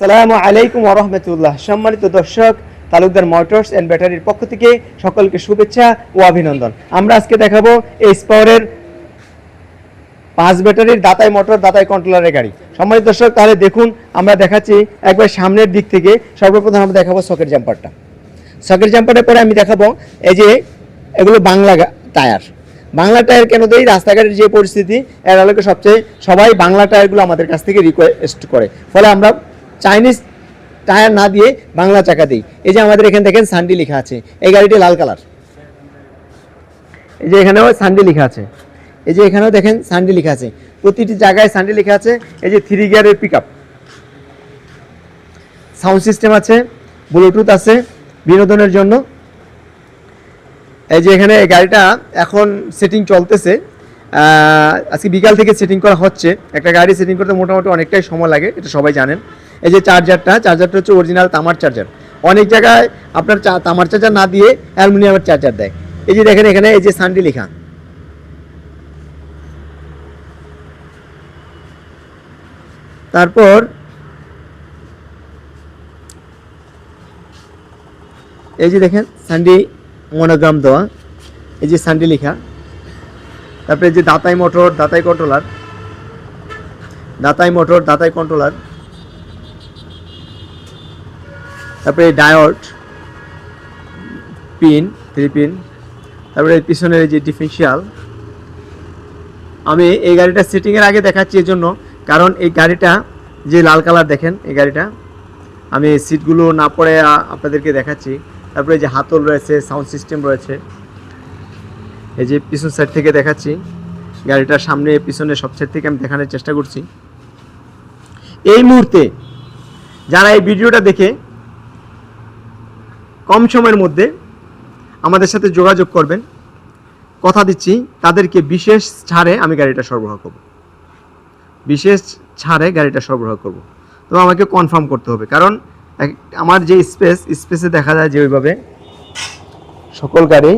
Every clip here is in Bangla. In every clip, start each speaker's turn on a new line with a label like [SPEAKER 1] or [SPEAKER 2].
[SPEAKER 1] সালামু আলাইকুম ওরহমতুল্লাহ সম্মানিত দর্শক, তালুকদার মোটরস অ্যান্ড ব্যাটারির পক্ষ থেকে সকলকে শুভেচ্ছা ও অভিনন্দন। আমরা আজকে দেখাবো এই স্পাওয়ারের পাঁচ ব্যাটারির দাতাই মোটর, দাতাই কন্ট্রোলারের গাড়ি। সম্মানিত দর্শক, তাহলে দেখুন, আমরা দেখাচ্ছি একবার সামনের দিক থেকে, সর্বপ্রথম আমরা দেখাবো সকেট জাম্পারটা। সকেট জাম্পারের পরে আমি দেখাবো এই যে এগুলো বাংলা টায়ার। বাংলা টায়ার কেন দেই? রাস্তাঘাটের যে পরিস্থিতি, এর আলোকে সবচেয়ে সবাই বাংলা টায়ারগুলো আমাদের কাছ থেকে রিকোয়েস্ট করে। ফলে আমরা চাইনিজ টায়ার না দিয়ে বাংলা চাকা দিই। এই যে আমাদের এখানে দেখেন সান্ডি লেখা আছে। এই গাড়িটি লাল কালার। এই যে এখানেও সান্ডি লেখা আছে। এই যে এখানেও দেখেন সান্ডি লেখা আছে। প্রতিটি জায়গায় সান্ডি লেখা আছে। এই যে থ্রি গিয়ারের পিক সাউন্ড সিস্টেম আছে ব্লুটুথ আছে, বিনোদনের জন্য। এই যে এখানে এই গাড়িটা এখন সেটিং চলতেছে। আজকে বিকাল থেকে সেটিং করা হচ্ছে। একটা গাড়ি সেটিং করতে মোটামুটি অনেকটাই সময় লাগে, এটা সবাই জানেন। এই যে চার্জারটা চার্জারটা হচ্ছে অরিজিনাল তামার চার্জার অনেক জায়গায় আপনার তামার চার্জার না দিয়ে অ্যালুমিনিয়ামের চার্জার দেয়। এই যে দেখেন এখানে এই যে সানডি লেখা। তারপর এই যে দেখেন সানডি মনোগ্রাম দেওয়া। এই যে সানডি লেখা। তারপরে যে দাতাই মোটর দাতাই কন্ট্রোলার দাতাই মোটর দাতাই কন্ট্রোলার তারপরে ডায়োড, পিন, থ্রি পিন, তারপরে পিছনের যে ডিফেন্সিয়াল আমি এই গাড়িটা সিটিংয়ের আগে দেখাচ্ছি এই জন্য কারণ এই গাড়িটা যে লাল কালার দেখেন, এই গাড়িটা, আমি সিটগুলো না পড়ে আপনাদেরকে দেখাচ্ছি। তারপরে যে হাতল রয়েছে সাউন্ড সিস্টেম রয়েছে। এই যে পিছন সাইড থেকে দেখাচ্ছি, গাড়িটার সামনে, পিছনে সব সাইড থেকে আমি দেখানোর চেষ্টা করছি। এই মুহূর্তে, যারা এই ভিডিওটা দেখে কম সময়ের মধ্যে আমাদের সাথে যোগাযোগ করবেন। কথা দিচ্ছি, তাদেরকে বিশেষ ছাড়ে আমি গাড়িটা সরবরাহ করব। বিশেষ ছাড়ে গাড়িটা সরবরাহ করব। তো আমাকে কনফার্ম করতে হবে, কারণ আমার যে স্পেস স্পেসে দেখা যায় যে ওইভাবে সকল গাড়ি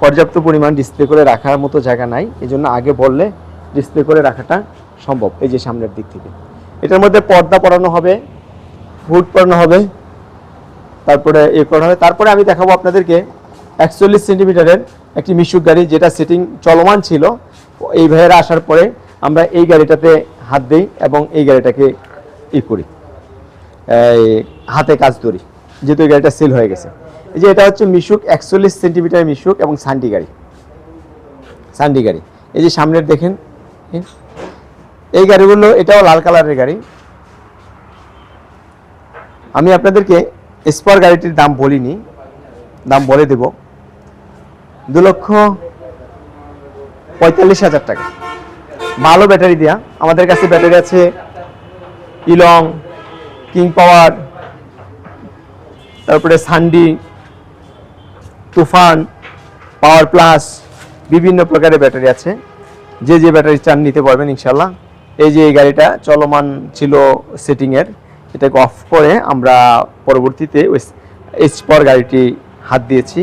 [SPEAKER 1] পর্যাপ্ত পরিমাণ ডিসপ্লে করে রাখার মতো জায়গা নাই। এই জন্য আগে বললে ডিসপ্লে করে রাখাটা সম্ভব, এই যে সামনের দিক থেকে। এটার মধ্যে পর্দা পরানো হবে হুড পরানো হবে তারপরে এ করা হবে তারপরে আমি দেখাবো আপনাদেরকে একচল্লিশ সেন্টিমিটারের একটি মিশুক গাড়ি যেটা সেটিং চলমান ছিল। এই ভাইয়েরা আসার পরে আমরা এই গাড়িটাতে হাত দিই এবং এই গাড়িটাকে ই করি। হাতে কাজ ধরি, যেহেতু এই গাড়িটা সেল হয়ে গেছে। এই যে এটা হচ্ছে মিশুক, একচল্লিশ সেন্টিমিটার মিশুক এবং সান্ডি গাড়ি। সান্ডি গাড়ি। এই যে সামনের দেখেন এই গাড়িগুলো এটাও লাল কালারের গাড়ি। আমি আপনাদেরকে স্পার গাড়িটির দাম বলিনি, দাম বলে দেব। দু লক্ষ পঁয়তাল্লিশ হাজার টাকা। ভালো ব্যাটারি দেয়া। আমাদের কাছে ব্যাটারি আছে ইলং, কিং পাওয়ার, তারপরে সান্ডি, তুফান, পাওয়ার প্লাস, বিভিন্ন প্রকারের ব্যাটারি আছে। যে যে ব্যাটারি চান নিতে পারবেন ইনশাল্লাহ এই যে এই গাড়িটা চলমান ছিল সেটিংয়ের। এটাকে অফ করে আমরা পরবর্তীতে ওই স্পর গাড়িটি হাত দিয়েছি।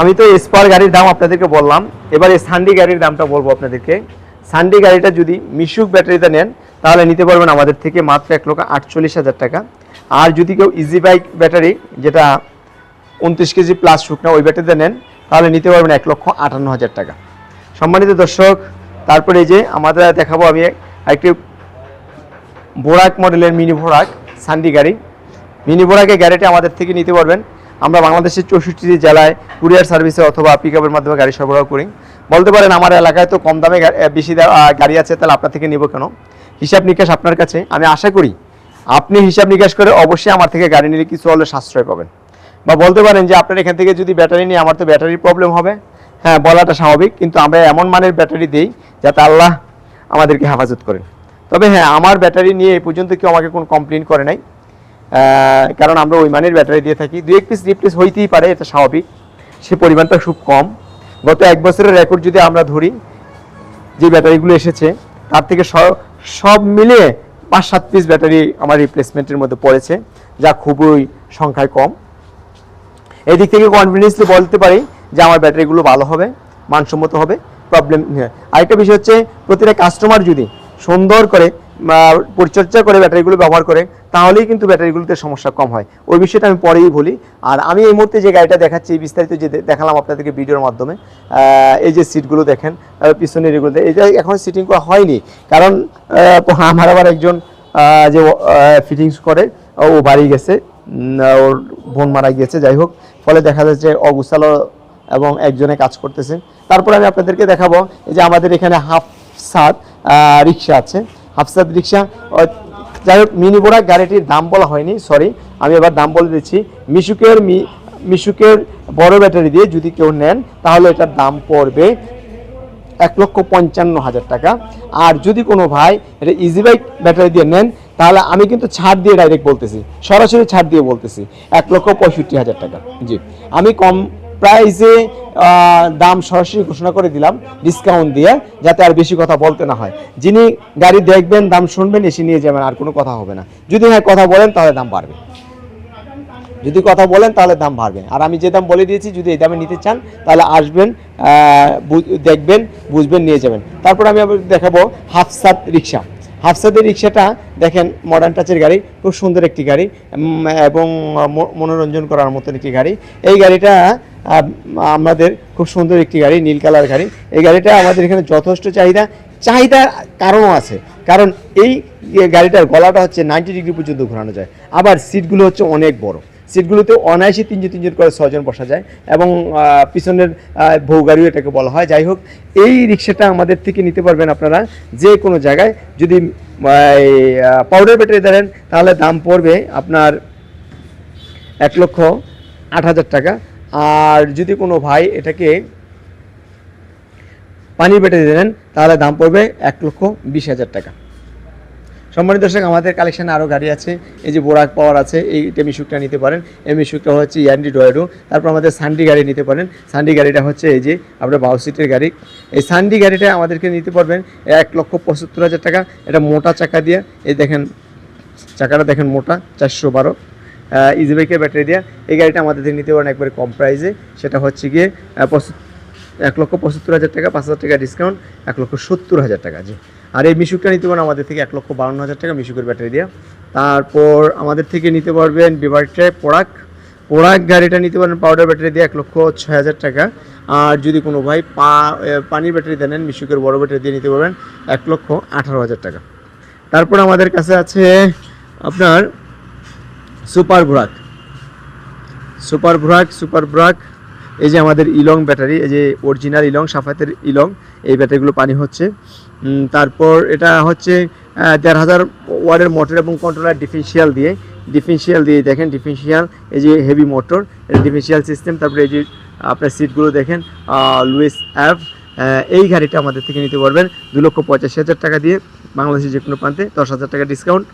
[SPEAKER 1] আমি তো স্পার গাড়ির দাম আপনাদেরকে বললাম। এবার এই সান্ডি গাড়ির দামটা বলব আপনাদেরকে। সান্ডি গাড়িটা যদি মিশুক ব্যাটারিতে নেন, তাহলে নিতে পারবেন আমাদের থেকে মাত্র এক লক্ষ আটচল্লিশ হাজার টাকা। আর যদি কেউ ইজি বাইক ব্যাটারি যেটা উনত্রিশ কেজি প্লাস শুকনা, ওই ব্যাটারিতে নেন, তাহলে নিতে পারবেন এক লক্ষ আটান্ন হাজার টাকা। সম্মানিত দর্শক, তারপরে যে আমাদের দেখাবো আমি একটি বোরাক মডেলের মিনি ভোরাক সান্ডি গাড়ি। মিনি বোরাকের গাড়িটি আমাদের থেকে নিতে পারবেন। আমরা বাংলাদেশের চৌষট্টি জেলায় কুরিয়ার সার্ভিসে অথবা পিক মাধ্যমে গাড়ি সরবরাহ করি। বলতে পারেন আমার এলাকায় তো কম দামে বেশি গাড়ি আছে, তাহলে আপনার থেকে নিব কেন? হিসাব নিকাশ আপনার কাছে, আমি আশা করি আপনি হিসাব নিকাশ করে অবশ্যই আমার থেকে গাড়ি নিলে কিছু হলে সাশ্রয় পাবেন। বা বলতে পারেন যে আপনার এখান থেকে যদি ব্যাটারি নিয়ে আমার তো ব্যাটারির প্রবলেম হবে। হ্যাঁ বলাটা স্বাভাবিক, কিন্তু আমরা এমন মানের ব্যাটারি দিই যাতে আল্লাহ আমাদেরকে হেফাজত করেন। তবে হ্যাঁ আমার ব্যাটারি নিয়ে এই পর্যন্ত কেউ আমাকে কোনো কমপ্লেন করে নাই। কারণ আমরা ওই মানের ব্যাটারি দিয়ে থাকি। দুই এক পিস রিপ্লেস হইতেই পারে, এটা স্বাভাবিক। সে পরিমাণটা খুব কম। গত এক বছরের রেকর্ড যদি আমরা ধরি, যে ব্যাটারিগুলো এসেছে, তার থেকে সব- সব মিলিয়ে পাঁচ, সাত পিস ব্যাটারি আমার রিপ্লেসমেন্টের মধ্যে পড়েছে, যা খুবই সংখ্যায় কম। এদিক থেকে কনফিডেন্সলি বলতে পারি যে আমার ব্যাটারিগুলো ভালো হবে, মানসম্মত হবে। প্রবলেম আরেকটা বিষয় হচ্ছে, প্রতিটা কাস্টমার যদি সুন্দর করে পরিচর্যা করে ব্যাটারিগুলো ব্যবহার করে, তাহলেই কিন্তু ব্যাটারিগুলোতে সমস্যা কম হয়। ওই বিষয়টা আমি পরেই বলি। আর আমি এই মুহূর্তে যে গাড়িটা দেখাচ্ছি বিস্তারিত যে দেখালাম আপনাদেরকে ভিডিওর মাধ্যমে এই যে সিটগুলো দেখেন পিছনের এগুলো এটা এখন সিটিং করা হয়নি। কারণ আমার আবার একজন যে ফিটিংস করে, ও বাড়ি গেছে ওর বোন মারা গিয়েছে, যাই হোক। ফলে দেখা যাচ্ছে অগুসালো এবং একজনে কাজ করতেছে। তারপর আমি আপনাদেরকে দেখাবো যে আমাদের এখানে হাফ সাত রিক্সা আছে, হাফসাদ রিক্সা। যাই হোক, মিনি বোরা গাড়িটির দাম বলা হয়নি সরি আমি এবার দাম বলে দিচ্ছি। মিশুকের মিশুকের বড় ব্যাটারি দিয়ে যদি কেউ নেন, তাহলে এটার দাম পড়বে এক লক্ষ পঞ্চান্ন হাজার টাকা। আর যদি কোনো ভাই এটা ইজি বাইক ব্যাটারি দিয়ে নেন, তাহলে আমি কিন্তু ছাড় দিয়ে ডাইরেক্ট বলতেছি। সরাসরি ছাড় দিয়ে বলতেছি, এক লক্ষ পঁয়ষট্টি হাজার টাকা। জি। আমি কম প্রাইসে দাম সরাসরি ঘোষণা করে দিলাম ডিসকাউন্ট দিয়ে, যাতে আর বেশি কথা বলতে না হয়। যিনি গাড়ি দেখবেন, দাম শুনবেন, এসে নিয়ে যাবেন, আর কোনো কথা হবে না। যদি হ্যাঁ কথা বলেন, তাহলে দাম বাড়বে। যদি কথা বলেন, তাহলে দাম বাড়বে। আর আমি যে দাম বলে দিয়েছি, যদি এই দামে নিতে চান, তাহলে আসবেন দেখবেন, বুঝবেন, নিয়ে যাবেন। তারপর আমি আবার দেখাবো হাফসাদ রিক্সা হাফসাদের রিক্সাটা দেখেন মডার্ন টাচের গাড়ি, খুব সুন্দর একটি গাড়ি এবং মনোরঞ্জন করার মতন একটি গাড়ি। এই গাড়িটা আমাদের খুব সুন্দর একটি গাড়ি নীল কালার গাড়ি। এই গাড়িটা আমাদের এখানে যথেষ্ট চাহিদা। চাহিদার কারণও আছে। কারণ এই গাড়িটার গলাটা হচ্ছে নাইনটি ডিগ্রি পর্যন্ত ঘোরানো যায়। আবার সিটগুলো হচ্ছে অনেক বড়। সিটগুলোতে অনায়াসে তিনজন তিনজন করে ছজন বসা যায় এবং পিছনের আহ, বউ গাড়িও এটাকে বলা হয়। যাই হোক এই রিক্সাটা আমাদের থেকে নিতে পারবেন আপনারা। যে কোনো জায়গায় যদি পাউডার ব্যাটারি দেন তাহলে দাম পড়বে আপনার এক লক্ষ আট হাজার টাকা। আর যদি কোনো ভাই এটাকে পানির ব্যাটারি দেন, তাহলে দাম পড়বে এক লক্ষ বিশ হাজার টাকা। সম্মানিত দর্শক, আমাদের কালেকশানে আরও গাড়ি আছে। এই যে বোরাক পাওয়ার আছে, এই মিশুকটা নিতে পারেন। এই মিশুকটা হচ্ছে ইয়ান্ডি ডয়েডো তারপর আমাদের সান্ডি গাড়ি নিতে পারেন। সান্ডি গাড়িটা হচ্ছে এই যে আপনার বাউ সিটের গাড়ি। এই সান্ডি গাড়িটা আমাদেরকে নিতে পারবেন এক লক্ষ পঁচাত্তর হাজার টাকা। এটা মোটা চাকা দিয়ে। এই দেখেন, চাকাটা দেখেন মোটা, চারশো বারো। ইজি বাইকের ব্যাটারি দিয়ে। এই গাড়িটা আমাদের থেকে নিতে পারেন একবারে কম প্রাইসে সেটা হচ্ছে গিয়ে এক লক্ষ পঁচাত্তর হাজার টাকা, পাঁচ হাজার টাকা ডিসকাউন্ট এক লক্ষ সত্তর হাজার টাকা, জি। আর এই মিশুকটা নিতে পারেন আমাদের থেকে এক লক্ষ বাউন্ন হাজার টাকা মিশুকের ব্যাটারি দিয়ে। তারপর আমাদের থেকে নিতে পারবেন বিবার ট্রাই পোড়াক পোড়াক গাড়িটা নিতে পারেন পাউডার ব্যাটারি দিয়ে এক লক্ষ ছয় হাজার টাকা। আর যদি কোনো ভাই পা পানির ব্যাটারি দেন মিশুকের বড় ব্যাটারি দিয়ে নিতে পারবেন এক লক্ষ আঠারো হাজার টাকা। তারপর আমাদের কাছে আছে আপনার super brake super brake super brake এই যে আমাদের ইলং ব্যাটারি, এই যে অরিজিনাল ইলং, সাফাতের ইলং, এই ব্যাটারিগুলো পানি হচ্ছে। তারপর এটা হচ্ছে দেড় হাজার ওয়ার্ডের মোটর এবং কন্ট্রোলার ডিফেন্সিয়াল দিয়ে ডিফেন্সিয়াল দিয়ে দেখেন ডিফেন্সিয়াল এই যে হেভি মোটর এটা ডিফেন্সিয়াল সিস্টেম তারপরে এই যে, আপনার সিটগুলো দেখেন লুইস অ্যাপ এই গাড়িটা আমাদের থেকে নিতে পারবেন দু লক্ষ পঁচাশি হাজার টাকা দিয়ে, বাংলাদেশের যে কোনো প্রান্তে দশ হাজার টাকা ডিসকাউন্ট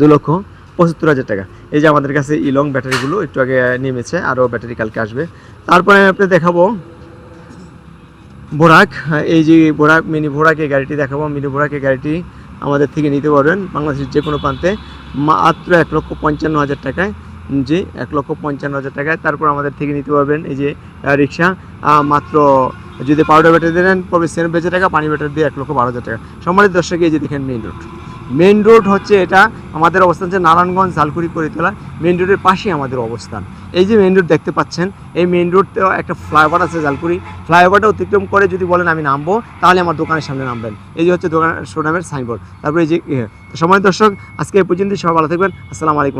[SPEAKER 1] দু লক্ষ পঁচাত্তর হাজার টাকা। এই যে আমাদের কাছে ইলং ব্যাটারিগুলো একটু আগে নেমেছে আরও ব্যাটারি কালকে আসবে। তারপরে আমি আপনাদের দেখাবো বোরাক এই যে বোরাক মিনি বোরাক গাড়িটি দেখাবো। মিনি বোরাক গাড়িটি আমাদের থেকে নিতে পারবেন বাংলাদেশের যে কোনো প্রান্তে। মাত্র এক লক্ষ পঞ্চান্ন হাজার টাকায়। জি, এক লক্ষ পঞ্চান্ন হাজার টাকায়। তারপর আমাদের থেকে নিতে পারবেন এই যে রিক্সা। মাত্র যদি পাউডার ব্যাটারি দেন পড়বে সেন বেচে টাকা, পানি ব্যাটারি দিয়ে এক লক্ষ বারো হাজার টাকা। সম্মানিত দর্শক, এই যে দেখেন মেইন রোড মেইন রোড হচ্ছে এটা আমাদের অবস্থান হচ্ছে নারায়ণগঞ্জ ঝালকুড়ি করিতলা। মেন রোডের পাশেই আমাদের অবস্থান। এই যে মেন রোড দেখতে পাচ্ছেন, এই মেন রোডতেও একটা ফ্লাইওভার আছে ঝালকুড়ি। ফ্লাইওভারটা অতিক্রম করে যদি বলেন আমি নামবো, তাহলে আমার দোকানের সামনে নামবেন। এই যে হচ্ছে দোকান সোনামের সাইনবোর্ড তারপরে এই যে। সময় দর্শক, আজকে এই পর্যন্ত সবাই ভালো থাকবেন। আসসালামু আলাইকুম।